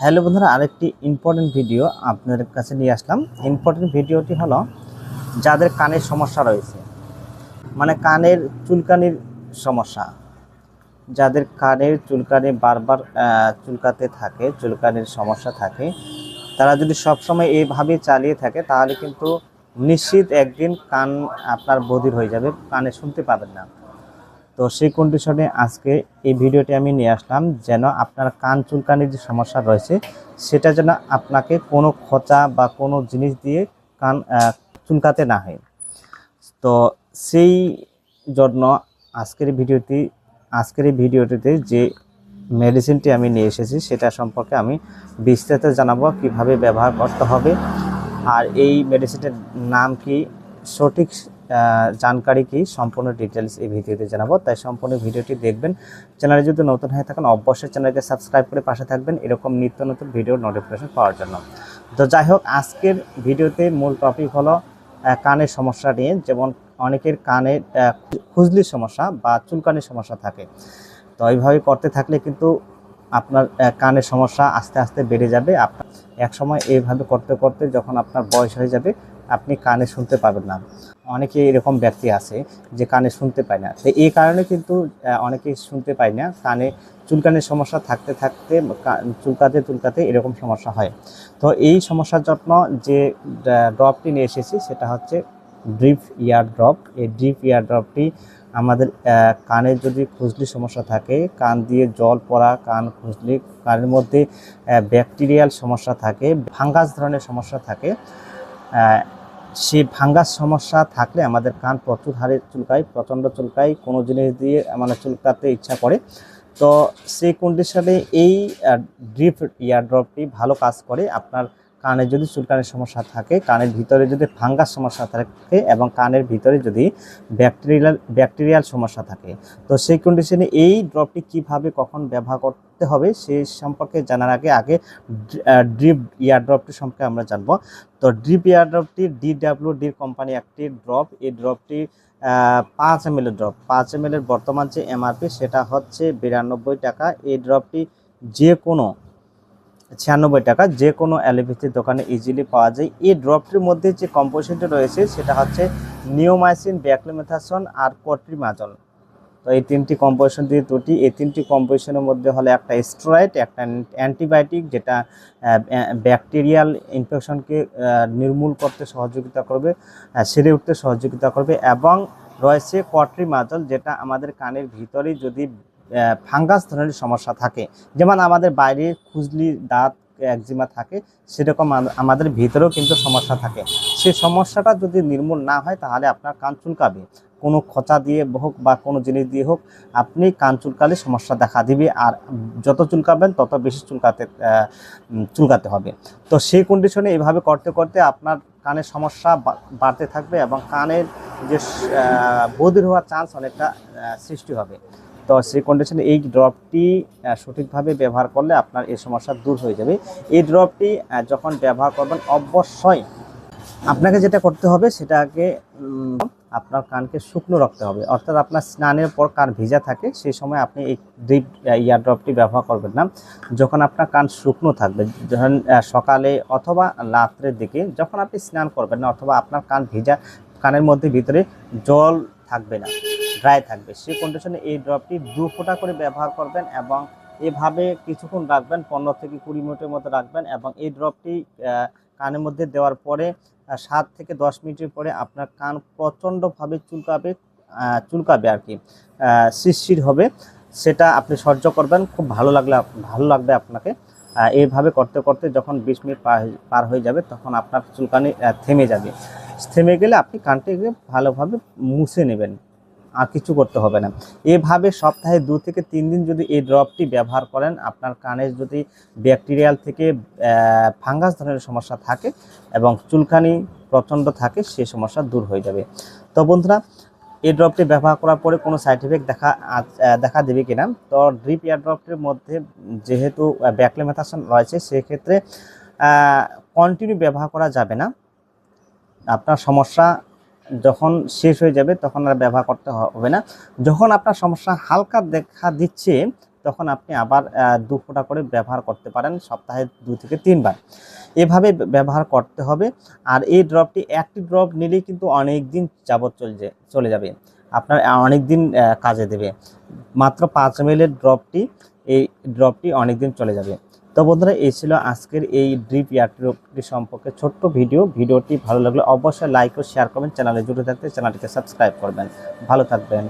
Hello বন্ধুরা, আরেকটি important video আপনাদের কাছে নিয়ে আসলাম। ইম্পর্টেন্ট ভিডিওটি হলো যাদের কানের সমস্যা রয়েছে মানে কানের চুলকানির সমস্যা। যাদের কানের চুলকানি বারবার চুলকাতে থাকে, চুলকানির সমস্যা থাকে, তারা যদি সবসময় এইভাবে চালিয়ে থাকে, তাহলে কিন্তু নিশ্চিত একদিন কান আপনার বধির হয়ে যাবে, কানে শুনতে পাবেন না। তো সেই কন্ডিশনে আজকে এই ভিডিওটি আমি নিয়ে আসলাম যেন আপনার কান চুলকানির যে সমস্যা রয়েছে, সেটা যেন আপনাকে কোনো খোঁচা বা কোনো জিনিস দিয়ে কান চুলকাতে না হয়। তো সেই জন্য আজকের ভিডিওটি আজকের ভিডিওটিতে যে মেডিসিনটি আমি নিয়ে এসেছি, সেটা সম্পর্কে আমি বিস্তারিত জানাব কীভাবে ব্যবহার করতে হবে। আর এই মেডিসিনের নাম কি? সঠিক জানকারি কি সম্পূর্ণ ডিটেলস এই ভিডিওতে জানাব। তাই সম্পূর্ণ ভিডিওটি দেখবেন। চ্যানেলে যদি নতুন হয়ে থাকেন অবশ্যই চ্যানেলকে সাবস্ক্রাইব করে পাশে থাকবেন এরকম নিত্য নতুন ভিডিওর নোটিফিকেশন পাওয়ার জন্য। তো যাই হোক আজকের ভিডিওতে মূল টপিক হলো কানের সমস্যা নিয়ে। যেমন অনেকের কানের আহ, খুজলির সমস্যা বা চুলকানির সমস্যা থাকে। তো এইভাবে করতে থাকলে কিন্তু আপনার কানের সমস্যা আস্তে আস্তে বেড়ে যাবে। আপনার এক সময় এইভাবে করতে করতে যখন আপনার বয়স হয়ে যাবে আপনি কানে শুনতে পাবেন না। অনেকে এরকম ব্যক্তি আছে যে কানে শুনতে পায় না। তো এই কারণে কিন্তু আহ, অনেকেই শুনতে পায় না। কানে চুলকানের সমস্যা থাকতে থাকতে চুলকাতে চুলকাতে এরকম সমস্যা হয়। তো এই সমস্যার জন্য যে ড্রপটি নিয়ে এসেছি সেটা হচ্ছে ড্রিপ ইয়ার ড্রপ। এই ড্রিপ ইয়ার ড্রপটি আমাদের কানে যদি খুজলি সমস্যা থাকে কান দিয়ে জল পড়া কান খুজলি কানের মধ্যে ব্যাকটেরিয়াল সমস্যা থাকে ফাঙ্গাস ধরনের সমস্যা থাকে সেই ভাঙ্গার সমস্যা থাকলে আমাদের কান প্রচুর হারে চুলকায়, প্রচণ্ড চুলকায়, কোনো জিনিস দিয়ে মানে চুলকাতে ইচ্ছা করে। তো সেই কন্ডিশনে এই ড্রিপ ইয়ার ড্রপটি ভালো কাজ করে। আপনার কানে যদি চুলকানির সমস্যা থাকে, কানের ভিতরে যদি ফাঙ্গাস সমস্যা থাকে এবং কানের ভিতরে যদি ব্যাকটেরিয়াল ব্যাকটেরিয়াল সমস্যা থাকে, তো সেই কন্ডিশনে এই ড্রপটি কীভাবে কখন ব্যবহার করতে হবে সেই সম্পর্কে জানার আগে আগে ড্রিপ ইয়ার ড্রপটি সম্পর্কে আমরা জানব। তো ড্রিপ ইয়ার ড্রপটি ডিডাব্লিউ ডি কোম্পানি একটি ড্রপ এই ড্রপটি পাঁচ এম ড্রপ পাঁচ এম বর্তমান যে এমআরপি সেটা হচ্ছে বিরানব্বই টাকা। এই ড্রপটি যে কোনো ছিয়ানব্বই টাকা। যে কোনো অ্যালোপ্যাথির দোকানে ইজিলি পাওয়া যায়। এই ড্রপটির মধ্যে যে কম্পোজিশনটা রয়েছে, সেটা হচ্ছে নিওমাইসিন ব্যাকলিমেথাসন আর কট্রিমাজল তো এই তিনটি কম্পোজিশন দিয়ে দুটি, এই তিনটি কম্পোজিশনের মধ্যে হলো একটা স্টেরয়েড একটা অ্যান্টিবায়োটিক যেটা ব্যাকটেরিয়াল ইনফেকশনকে নির্মূল করতে সহযোগিতা করবে সেরে উঠতে সহযোগিতা করবে এবং রয়েছে কট্রিমাজল যেটা আমাদের কানের ভিতরে যদি ফাঙ্গাস ধরনের সমস্যা থাকে। যেমন আমাদের বাইরে খুজলি, দাঁত, একজিমা থাকে, সেরকম আমাদের ভিতরেও কিন্তু সমস্যা থাকে। সেই সমস্যাটা যদি নির্মূল না হয়, তাহলে আপনার কান চুলকাবে। কোনো খোঁচা দিয়ে হোক বা কোনো জিনিস দিয়ে হোক, আপনি কান চুলকালে সমস্যা দেখা দিবে। আর যত চুলকাবেন, তত বেশি চুলকাতে চুলকাতে হবে। তো সেই কন্ডিশনে এইভাবে করতে করতে আপনার কানের সমস্যা বাড়তে থাকবে এবং কানের যে বধির হওয়ার চান্স অনেকটা সৃষ্টি হবে। তো সেই কন্ডিশনে এই ড্রপটি সঠিকভাবে ব্যবহার করলে আপনার এই সমস্যা দূর হয়ে যাবে। এই ড্রপটি যখন ব্যবহার করবেন, অবশ্যই আপনাকে যেটা করতে হবে, সেটাকে আপনার কানকে শুকনো রাখতে হবে। অর্থাৎ আপনার স্নানের পর কান ভিজা থাকে, সেই সময় আপনি এই ড্রিপ ইয়ার ড্রপটি ব্যবহার করবেন না। যখন আপনার কান শুকনো থাকবে, যখন সকালে অথবা রাত্রের দিকে, যখন আপনি স্নান করবেন না, অথবা আপনার কান ভিজা, কানের মধ্যে ভিতরে জল থাকবে না ড্রাই থাকবে। সেই কন্ডিশনে এই ড্রপটি দু ফোঁটা করে ব্যবহার করবেন এবং এভাবে কিছুক্ষণ রাখবেন, পনেরো থেকে কুড়ি মিনিটের মতো রাখবেন এবং এই ড্রপটি কানের মধ্যে দেওয়ার পরে সাত থেকে দশ মিনিটের পরে আপনার কান প্রচণ্ডভাবে চুলকাবে চুলকাবে আর কি শিরশির হবে। সেটা আপনি সহ্য করবেন, খুব ভালো লাগলে ভালো লাগবে আপনাকে। এইভাবে করতে করতে যখন বিশ মিনিট পার হয়ে যাবে, তখন আপনার চুলকানি থেমে যাবে। থেমে গেলে আপনি কানটিকে ভালোভাবে মুছে নেবেন। আর কিছু করতে হবে না। এভাবে সপ্তাহে দু থেকে তিন দিন যদি এই ড্রপটি ব্যবহার করেন, আপনার কানের যদি ব্যাকটেরিয়াল থেকে ফাঙ্গাস ধরনের সমস্যা থাকে এবং চুলকানি প্রচণ্ড থাকে, সে সমস্যা দূর হয়ে যাবে। তো বন্ধুরা, এই ড্রপটি ব্যবহার করার পরে কোনো সাইড এফেক্ট দেখা দেখা দেবে কিনা? তো ড্রিপ এয়ার ড্রপটির মধ্যে যেহেতু ব্যাকলেমেথাসন রয়েছে, সেক্ষেত্রে কন্টিনিউ ব্যবহার করা যাবে না। আপনার সমস্যা যখন শেষ হয়ে যাবে, তখন আর ব্যবহার করতে হবে না। যখন আপনার সমস্যা হালকা দেখা দিচ্ছে, তখন আপনি আবার দু ফোঁটা করে ব্যবহার করতে পারেন, সপ্তাহে দু থেকে তিনবার। এভাবে ব্যবহার করতে হবে। আর এই ড্রপটি একটি ড্রপ নিলেই কিন্তু অনেক দিন যাবত চলছে চলে যাবে। আপনার অনেক দিন কাজে দেবে। মাত্র পাঁচ এম এর ড্রপটি এই ড্রপটি অনেক দিন চলে যাবে। তো বন্ধুরা, এই ছিল আজকের এই ড্রিপ ইয়ারটি সম্পর্কে ছোট্ট ভিডিও। ভিডিওটি ভালো লাগলে অবশ্যই লাইক ও শেয়ার করবেন। চ্যানেলে জুড়ে থাকতে চ্যানেলটিকে সাবস্ক্রাইব করবেন। ভালো থাকবেন।